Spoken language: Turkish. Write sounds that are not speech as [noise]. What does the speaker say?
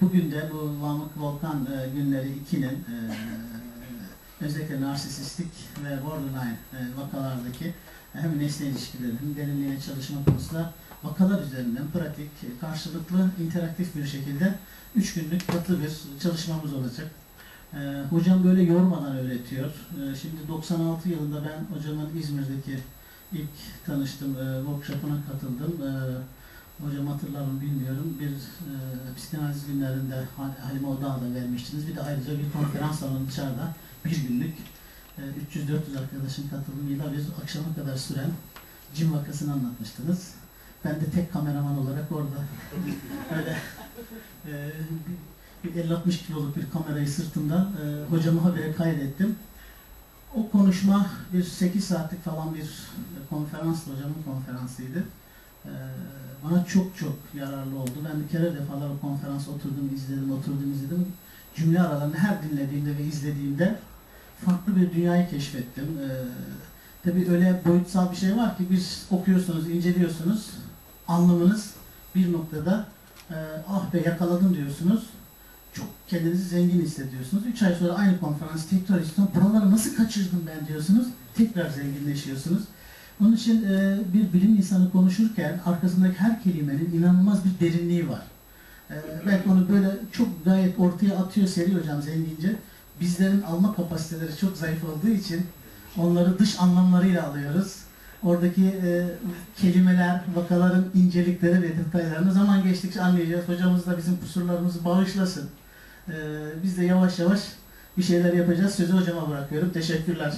Bugün de bu Vamık Volkan e, günleri 2'nin e, özellikle narsisistik ve borderline e, vakalardaki hem nesne ilişkileri hem derinliğe çalışma konusunda vakalar üzerinden pratik, karşılıklı, interaktif bir şekilde 3 günlük katı bir çalışmamız olacak. E, hocam böyle yormadan öğretiyor. E, şimdi 96 yılında ben hocamın İzmir'deki ilk tanıştım, e, workshop'una katıldım. E, Hocam hatırlar bilmiyorum. Bir e, psikanaliz günlerinde Hal- Halime Odağ'da vermiştiniz. Bir de ayrıca bir konferans salonu dışarıda bir günlük e, 300-400 arkadaşın katılımıyla bir akşama kadar süren cin vakasını anlatmıştınız. Ben de tek kameraman olarak orada [laughs] öyle e, bir 50-60 kiloluk bir kamerayı sırtımda e, hocamı habere kaydettim. O konuşma bir 8 saatlik falan bir konferans, hocamın konferansıydı. Ee, bana çok çok yararlı oldu. Ben bir kere defalar o konferans oturdum, izledim, oturdum, izledim. Cümle aralarını her dinlediğimde ve izlediğimde farklı bir dünyayı keşfettim. Ee, tabii öyle boyutsal bir şey var ki biz okuyorsunuz, inceliyorsunuz, anlamınız bir noktada e, ah be yakaladım diyorsunuz. Çok kendinizi zengin hissediyorsunuz. Üç ay sonra aynı konferans tekrar istiyorum. Buraları nasıl kaçırdım ben diyorsunuz. Tekrar zenginleşiyorsunuz. Onun için e, bir bilim insanı konuşurken arkasındaki her kelimenin inanılmaz bir derinliği var. E, belki onu böyle çok gayet ortaya atıyor Seri Hocam zengince. Bizlerin alma kapasiteleri çok zayıf olduğu için onları dış anlamlarıyla alıyoruz. Oradaki e, kelimeler, vakaların incelikleri ve detaylarını zaman geçtikçe anlayacağız. Hocamız da bizim kusurlarımızı bağışlasın. E, biz de yavaş yavaş bir şeyler yapacağız. Sözü hocama bırakıyorum. Teşekkürler.